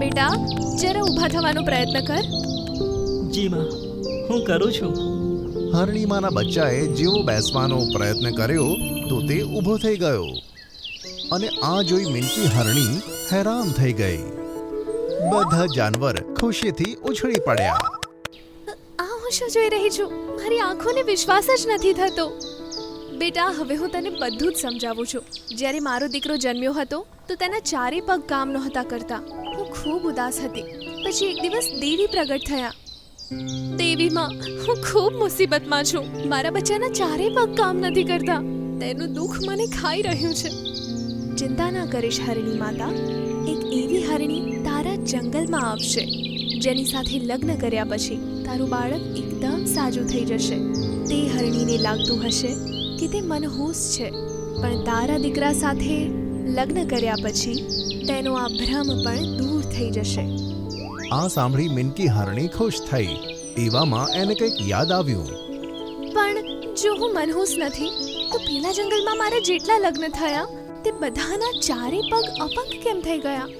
બેટા જરા ઊભા થવાનો પ્રયત્ન કર. જી માં હું કરું છું. હરણીમાના બચ્ચાએ જેવો બેસવાનો પ્રયત્ન કર્યો તો તે ઊભો થઈ ગયો. અને આ જોઈ મિંકી હરણી હેરાન થઈ ગઈ. બધા જાનવર ખુશીથી ઉછળી પડ્યા. આ હું શું જોઈ રહી છું? મારી આંખોને વિશ્વાસ જ નથી થતો. બેટા, હવે હું તને બધું જ સમજાવું છું. જ્યારે મારો દીકરો જન્મ્યો હતો, તો તેના ચારે પગ કામ નહોતા કરતા. હું ખૂબ ઉદાસ હતી. પછી એક દિવસ દેવી પ્રગટ થયા. દેવીમાં, હું ખૂબ મુસીબતમાં છું. મારા બચ્ચાના ચારે પગ કામ નથી કરતા. તેનું દુઃખ મને ખાઈ રહ્યું છે. ચિંતા ના કરીશ, હરિણી માતા. એક એવી હરિણી તારા જંગલમાં આવશે, જેની સાથે લગ્ન કર્યા પછી તારું બાળક એકદમ સાજું થઈ જશે. તે હરણીને લાગતું હશે કે તે મનહૂસ છે. પણ તારા દીકરા સાથે લગ્ન કર્યા પછી તેનો આ ભ્રમ પણ દૂર થઈ જશે. આ સાંભળી મિનકી હરણી ખુશ થઈ. એવામાં એને કંઈક યાદ આવ્યું. પણ જો હું મનહૂસ નથી તો પેલા જંગલમાં મારા જેટલા લગ્ન થયા તે બધાના ચારે પગ અપંગ કેમ થઈ ગયા?